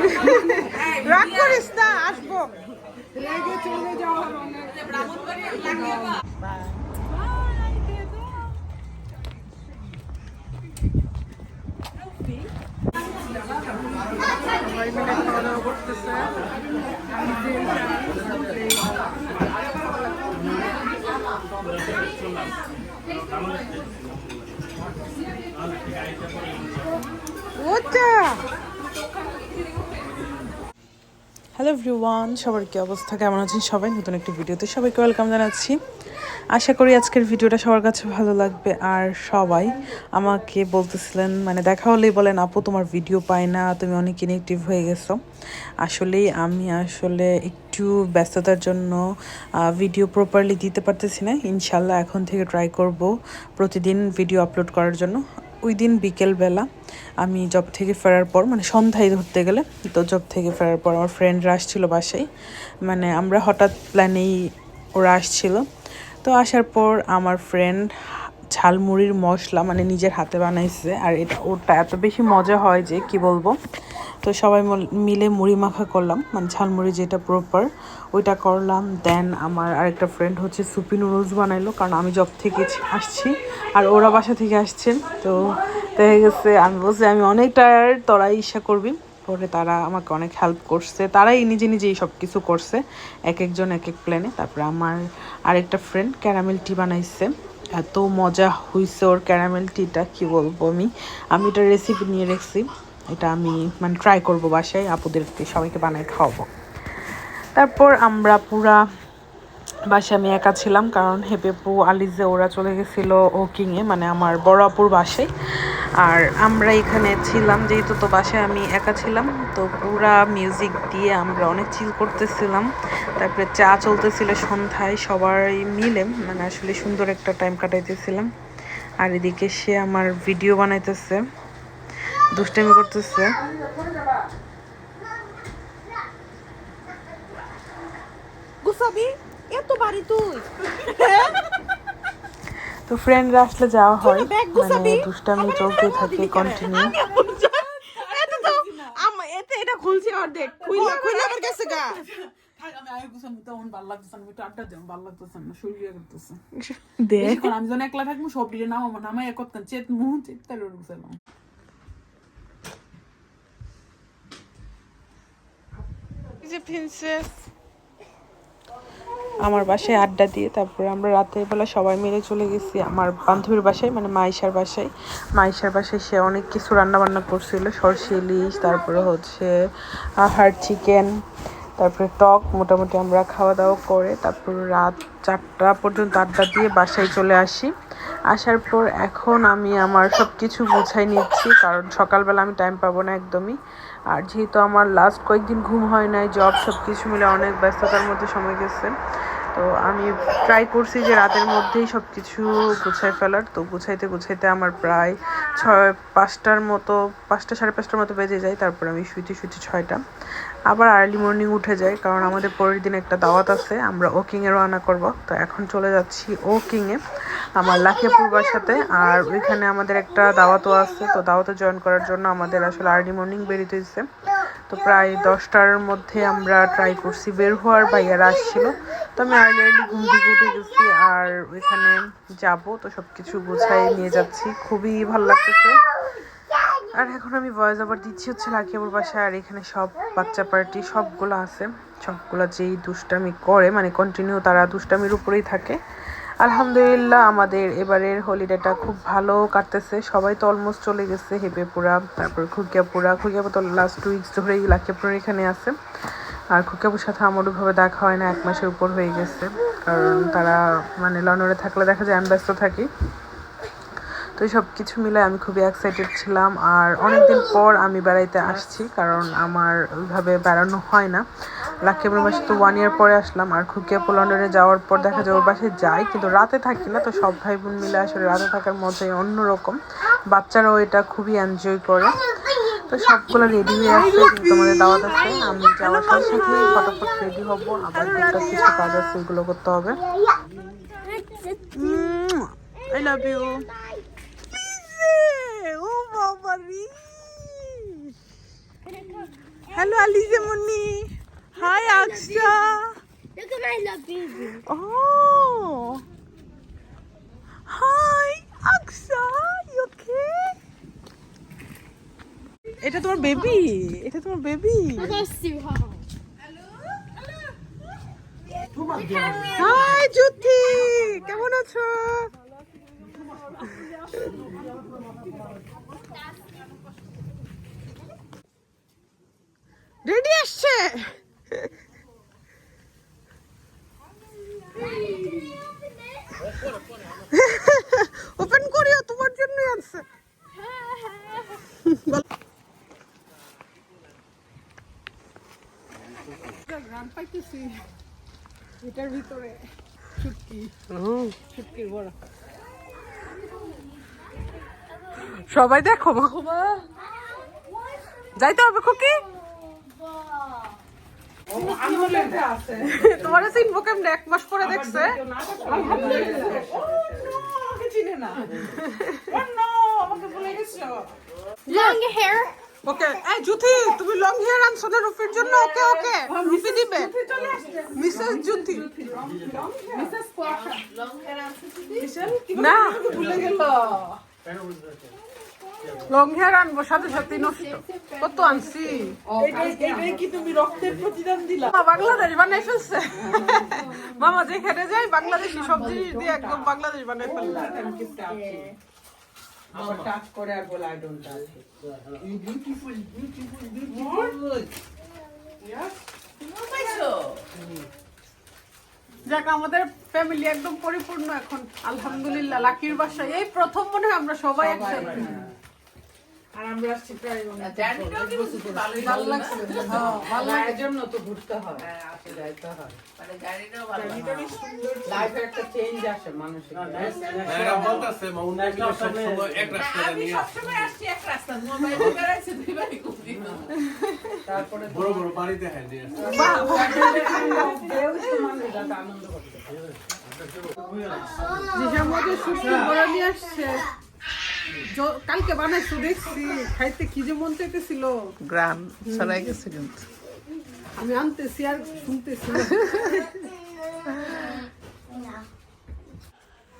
রাগ করিস না আসব। রেগে চলে অনেক সবাই ওটা হ্যালো এভরিওয়ান সবার কি অবস্থা? কেমন আছেন সবাই? নতুন একটি ভিডিওতে সবাইকে ওয়েলকাম জানাচ্ছি। আশা করি আজকের ভিডিওটা সবার কাছে ভালো লাগবে। আর সবাই আমাকে বলতেছিলেন মানে দেখা হলেই বলেন, আপু, তোমার ভিডিও পায় না, তুমি অনেক ইনেকটিভ হয়ে গেছো। আসলেই আমি আসলে একটু ব্যস্ততার জন্য ভিডিও প্রপারলি দিতে পারতেছি না। ইনশাল্লাহ এখন থেকে ট্রাই করব প্রতিদিন ভিডিও আপলোড করার জন্য। ওই দিন বিকেলবেলা আমি জব থেকে ফেরার পর মানে সন্ধ্যায় ধরতে গেলে, তো জব থেকে ফেরার পর আমার ফ্রেন্ডরা আসছিল বাসায়। মানে আমরা হঠাৎ প্ল্যানেই ওরা আসছিল। তো আসার পর আমার ফ্রেন্ড ঝালমুড়ির মশলা মানে নিজের হাতে বানাইছে। আর এটা, ওটা এত বেশি মজা হয় যে, কি বলব? তো সবাই মল- মুড়ি মাখা করলাম মানে ঝালমুড়ি যেটা প্রপার ওইটা করলাম। দেন আমার আরেকটা ফ্রেন্ড হচ্ছে সুপি নুডলস বানাইলো, কারণ আমি জব থেকে আসছি, আর ওরা বাসা থেকে আসছেন। তো দেখা গেছে, আমি বলছি, আমি অনেক টায়ার্ড তোরা ইচ্ছা করবি। পরে তারা আমাকে অনেক হেল্প করছে। তারাই নিজে নিজেই সব কিছু করছে, এক একজন এক এক প্ল্যানে তারপরে আমার আরেকটা ফ্রেন্ড ক্যারামেল টি বানাইছে। এত মজা হইছে ওর ক্যারামেল টিটা কি বলব আমি? আমি এটা রেসিপি নিয়ে রেখেছি। এটা আমি মানে ট্রাই করব বাসায়, আপুদেরকে সবাইকে বানায় খাওয়াবো। তারপর আমরা পুরা বাসায় আমি একা ছিলাম, কারণ হেপেপু আলিজে, ওরা চলে গেছিল ওকিংয়ে মানে আমার বড় আপুর বাসায়। আর আমরা এখানে ছিলাম, যেহেতু তো বাসায় আমি একা ছিলাম, তো পুরা মিউজিক দিয়ে আমরা অনেক চিল করতেছিলাম। তারপরে চা চলতেছিল সন্ধ্যায়, সবাই মিলে মানে আসলে সুন্দর একটা টাইম কাটাইতেছিলাম। আর এদিকে সে আমার ভিডিও বানাইতেছে। দুষ্টামি করতেছে। গুসাবি এত বাড়ি তুই। তো ফ্রেন্ডরা আসলে যাওয়া হয়। মানে? দুষ্টামি চলতেই থাকে কন্টিনিউ এত তো আম- এতে এটা খুলছি অর্ধেক। খুইলা খুইলা আমার কাছে গা। দেখ। আমি যখন একলা থাকব, সব দিকে নামাবো, নামাইয়া করতাম, চেত মুহ, চেত তালে ওর আমার বাসায় আড্ডা দিয়ে তারপরে আমরা রাতের বেলা সবাই মিলে চলে গেছি আমার বান্ধবীর বাসায় মানে মাইশার বাসায়। মাইশার বাসায় সে অনেক কিছু রান্না বান্না করছিল, সরষে ইলিশ, তারপরে হচ্ছে হাড় চিকেন তারপরে টক, মোটামুটি আমরা খাওয়া দাওয়া করে তারপর রাত চারটা পর্যন্ত আড্ডা দিয়ে বাসায় চলে আসি। আসার পর এখন আমি আমার সব কিছু গুছাই নিচ্ছি, কারণ সকালবেলা আমি টাইম পাবো না একদমই। আর যেহেতু আমার লাস্ট কয়েকদিন ঘুম হয় নাই জব সব কিছু মিলে অনেক ব্যস্ততার মধ্যে সময় গেছে, তো আমি ট্রাই করছি যে রাতের মধ্যেই সব কিছু গুছাই ফেলার। তো গুছাইতে গুছাইতে আমার প্রায় ছয়, পাঁচটার মতো, পাঁচটা সাড়ে পাঁচটার মতো বেজে যায়, তারপর আমি শুইতে শুইতে ছয়টা। আবার আর্লি মর্নিং উঠে যাই কারণ আমাদের পরের দিন একটা দাওয়াত আছে, আমরা ওকিংয়ে রওনা করব। তো এখন চলে যাচ্ছি ওকিংয়ে আমার লাখিয়াপুর বাসাতে আর ওইখানে আমাদের একটা দাওয়াতও আছে, তো দাওয়াতে জয়েন করার জন্য আমাদের আসলে আর্লি মর্নিং বেরিয়ে হয়েছে। তো প্রায় দশটার মধ্যে আমরা ট্রাই করছি, বের হওয়ার ভাইয়ারা আসছিল। তো আমি আর্লি আর্লি ঘুম থেকে উঠে গেছি আর ওইখানে যাব, তো সব কিছু গুছাই নিয়ে যাচ্ছি। খুবই ভালো লাগতেছে। আর এখন আমি ভয়েস ওভার দিচ্ছি হচ্ছে লাকিয়াপুর বাসায়, আর এখানে সব বাচ্চা পার্টি সবগুলো আছে। সবগুলো যেই দুষ্টামি করে মানে কন্টিনিউ তারা দুষ্টামির উপরেই থাকে। আলহামদুলিল্লাহ, আমাদের এবারের হলিডেটা খুব ভালো কাটতেছে। সবাই তো অলমোস্ট চলে গেছে হেবেপুরা তারপর খুকিয়াপুরা খুকিয়াপুর তো লাস্ট উইকস ধরেই লাকিয়াপুরের এখানে আছে। আর খুকিয়াপুর সাথে আমার ওইভাবে দেখা হয় না, এক মাসের উপর হয়ে গেছে। কারণ তারা মানে লন্ডনে থাকলে দেখা যায়, আমি ব্যস্ত থাকি। তো সব কিছু মিলে আমি খুবই এক্সাইটেড ছিলাম। আর অনেকদিন পর আমি বেড়াইতে আসছি, কারণ আমার ওইভাবে বেড়ানো হয় না। লাকিয়াপুর বাসে তো ওয়ান ইয়ার পরে আসলাম। আর খুকিয়াপুর লন্ডনে যাওয়ার পর দেখা যায় ওর বাসে যাই কিন্তু রাতে থাকি না, তো সব ভাই বোন মিলে আসলে রাতে থাকার মজাই অন্যরকম। বাচ্চারাও এটা খুবই এনজয় করে। তো সবগুলো রেডি হয়ে আসছে তোমাদের দাওয়াত আছে। আমি যাওয়ার সাথে সাথে ফটাফট রেডি হব। আবার টুকটাক কিছু কাজ আছে এগুলো করতে হবে। I love you hello Alizeh Munni. Hi Aksha Look at my baby. Oh. Hi, Aksa. You okay? এটা তোমার বেবি এটা তোমার baby Let's see how. Hi Jyoti কেমন আছো রেডি আসছে তোমার আছে গ্রাম পাইতেছি এটার ভিতরে চুটকি চুটকির বড় সবাই দেখো মা। যাইতে হবে খুকি? তোমার চিনবো কেমন? এক মাস পরে দেখছে। চিনে না Oh no, আমাকে ভুলে গেছো Long hair. ওকে, এই তুমি লং হেয়ার আনছো না রুফির জন্য? ওকে ওকে রুফি দিবে। মিসেস মিসেস কোয়াশা মিশেল কি না। ভুলে গেল লং হেয়ার আনব, সাথে সাথে নষ্ট। কত আনছি? কি তুমি রক্তের প্রতিদান দিলা বাংলাদেশ বানাই ফেলছে। মামা, যেখানে যাই বাংলাদেশি সব জিনিস দিয়ে একদম বাংলাদেশ বানাই আবার টাচ করে আর বলে আই ডোন্ট টাচ যাক আমাদের ফ্যামিলি একদম পরিপূর্ণ এখন আলহামদুলিল্লাহ লাকির বাসায়। এই প্রথম মনে হয় আমরা সবাই একসাথে। আর আমরা আসছি প্রায় ভালো লাগছে হ্যাঁ, ভালো ভালো জন্য তো ঘুরতে হয় যাইতে হয়। লাইফে একটা চেঞ্জ আসে মানুষের। এরা বলতেছে মৌনা। তারপরে বড় বড় আনন্দ করতে সুস্থ করে নিয়ে আসছে। কালকে বানাইছো দেখছি। খাইতে কি যে মন চাইতেছিল। গ্রাম ছড়াই গেছে কিন্তু। আমি আনতেছি আর শুনতেছি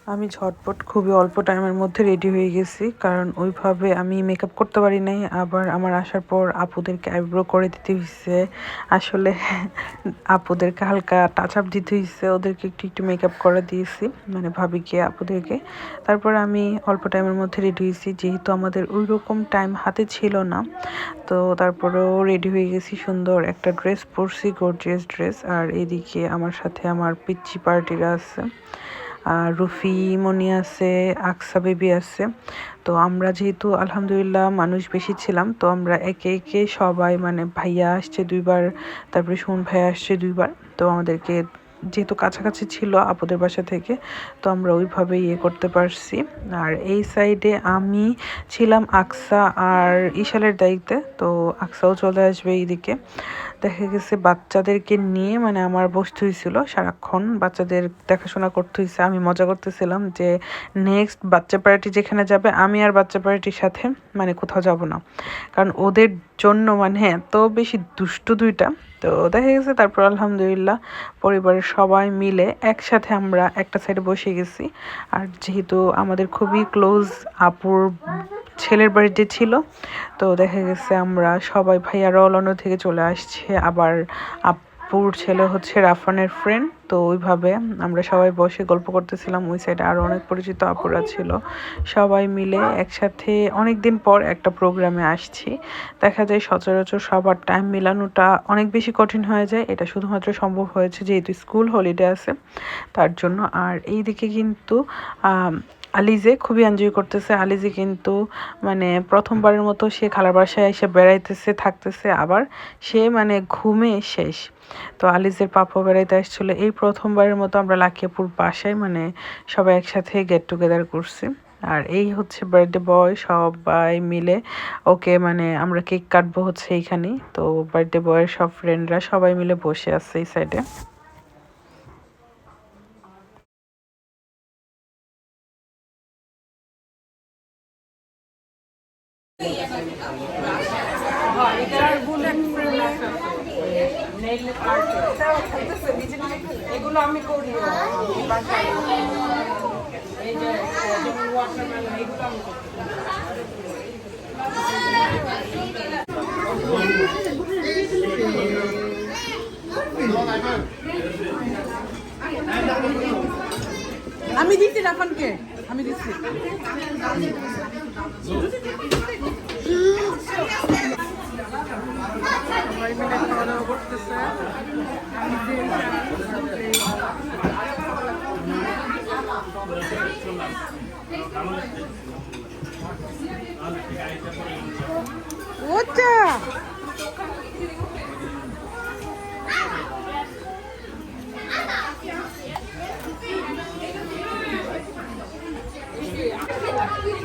আমি ঝটপট খুবই অল্প টাইমের মধ্যে রেডি হয়ে গেছি, কারণ ওইভাবে আমি মেকআপ করতে পারি নাই, আবার আমার আসার পর আপুদেরকে আইব্রো করে দিতে হয়েছে আসলে আপুদেরকে হালকা টাচ আপ দিতে হয়েছে ওদেরকে একটু একটু মেকআপ করে দিয়েছি মানে ভাবি ভাবিকে আপুদেরকে। তারপর আমি অল্প টাইমের মধ্যে রেডি হয়েছি, যেহেতু আমাদের ওই রকম টাইম হাতে ছিল না, তো তারপরেও রেডি হয়ে গেছি সুন্দর একটা ড্রেস পরছি গর্জিয়াস ড্রেস আর এদিকে আমার সাথে আমার পিচ্চি পার্টিরা আছে। আর রুফি, মনি আছে, আকসা বেবি আছে। তো আমরা যেহেতু আলহামদুলিল্লাহ মানুষ বেশি ছিলাম, তো আমরা একে একে সবাই মানে ভাইয়া আসছে দুইবার, তারপরে সুমন ভাইয়া আসছে দুইবার। তো আমাদেরকে যেহেতু কাছাকাছি ছিল আপুদের বাসা থেকে, তো আমরা ওইভাবে ইয়ে করতে পারছি। আর এই সাইডে আমি ছিলাম আকসা আর ইশালের দায়িত্বে, তো আকসাও চলে আসবে এইদিকে। দেখা গেছে বাচ্চাদেরকে নিয়ে মানে আমার বসতে হয়েছিল সারাক্ষণ। বাচ্চাদের দেখাশোনা করতে হয়েছে আমি মজা করতেছিলাম যে নেক্সট বাচ্চা পার্টি যেখানে যাবে, আমি আর বাচ্চা পার্টির সাথে মানে কোথাও যাব না। কারণ ওদের জন্য মানে এত বেশি দুষ্টু দুইটা। তো দেখা গেছে তারপর আলহামদুলিল্লাহ পরিবারের সবাই মিলে একসাথে আমরা একটা সাইডে বসে গেছি। আর যেহেতু আমাদের খুবই ক্লোজ আপুর ছেলের বাড়িতে ছিল। তো দেখা গেছে আমরা সবাই ভাইয়া রওলানো থেকে চলে আসছে। আবার আপুর ছেলে হচ্ছে রাফানের ফ্রেন্ড তো ওইভাবে আমরা সবাই বসে গল্প করতেছিলাম। ওই সাইডে আরও অনেক পরিচিত আপুরা ছিল। সবাই মিলে একসাথে অনেক দিন পর একটা প্রোগ্রামে আসছি। দেখা যায় সচরাচর সবার টাইম মেলানোটা অনেক বেশি কঠিন হয়ে যায়। এটা শুধুমাত্র সম্ভব হয়েছে যেহেতু স্কুল হলিডে আছে। তার জন্য আর এইদিকে কিন্তু আলিজে খুবই এনজয় করতেছে। আলিজে কিন্তু মানে প্রথমবারের মতো সে খালার বাসায় এসে বেড়াইতেছে, থাকতেছে। আবার সে মানে ঘুমে শেষ। তো আলিজের পাপা বেড়াইতে আসছিল। এই প্রথমবারের মতো আমরা লাকিয়াপুর বাসায় মানে সবাই একসাথে গেট টুগেদার করছি। আর এই হচ্ছে বার্থডে বয় সবাই মিলে ওকে মানে আমরা কেক কাটবো হচ্ছে এইখানেই। তো বার্থডে বয়ের সব ফ্রেন্ডরা সবাই মিলে বসে আছে এই সাইডে এটার বুলেট নেইল আর্ট এগুলো আমি করি আমি বাসায় এই যে যেমন ওয়াটারমেলন এগুলো আমি দিচ্ছি রাফানকে আমি দিচ্ছি। খাওয়া দাওয়া করতেছে ওটা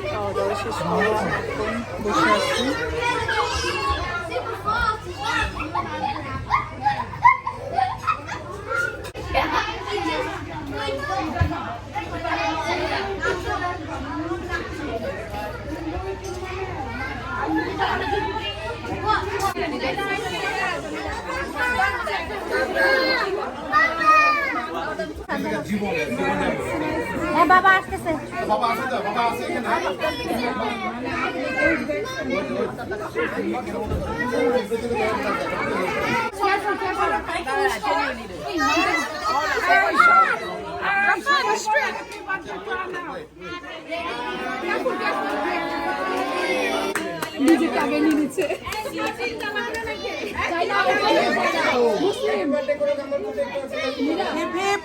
খাওয়া দাওয়া শেষ করে এখন বসে আছি নিজেকে আগে নিয়ে নিচ্ছে Hip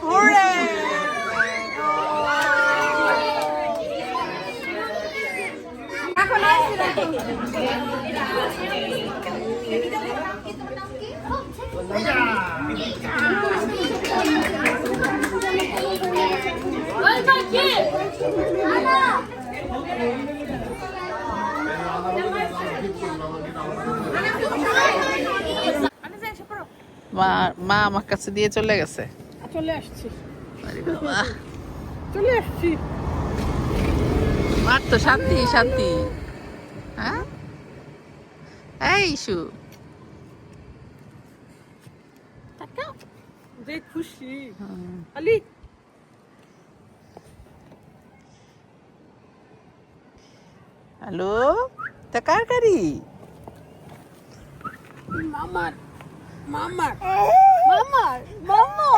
মা আমার কাছে দিয়ে চলে গেছে চলে আসছি চলে আসছি মার তো শান্তি শান্তি। হ্যাঁ? এই ইস্যু যে খুশি। আলি। হ্যালো? তা কার গাড়ি? মামার মামার। Mama! Mama!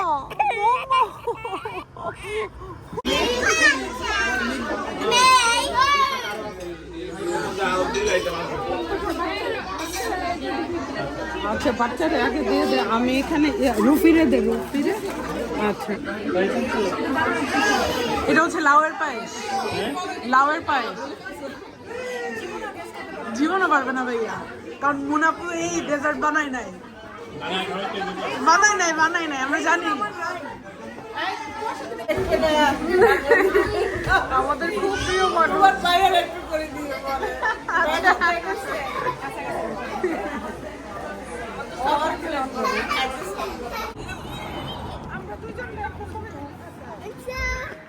আচ্ছা বাচ্চারে আগে দিয়ে দে আমি এখানে রুফিরে দেবো রুফিরে। আচ্ছা। এটা হচ্ছে লাউয়ের পায়েস। লাউয়ের পায়েস। জীবনও পারবে না ভাইয়া। কারণ মুনাপু এই ডেজার্ট বানাই নাই। বানাই নাই বানাই নাই আমরা জানি। আমাদের খুব প্রিয় মানুষ। করে দিয়ে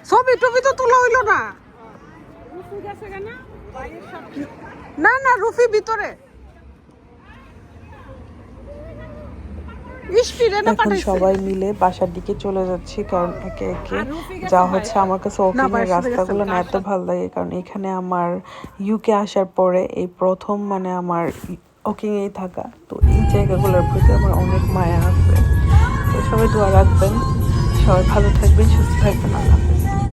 ছবি টবি তো তোলা হইল না। না না রুফি ভিতরে। সবাই মিলে বাসার দিকে চলে যাচ্ছি কারণ একে একে যা হচ্ছে আমার কাছে ওপেন রাস্তাগুলো না এত ভালো লাগে কারণ এখানে আমার ইউকে আসার পরে এই প্রথম মানে আমার ওকিং এই থাকা। তো এই জায়গাগুলোর প্রতি আমার অনেক মায়া আছে। তো সবাই দোয়া রাখবেন। সবাই ভালো থাকবেন, সুস্থ থাকবেন, আল্লাহ।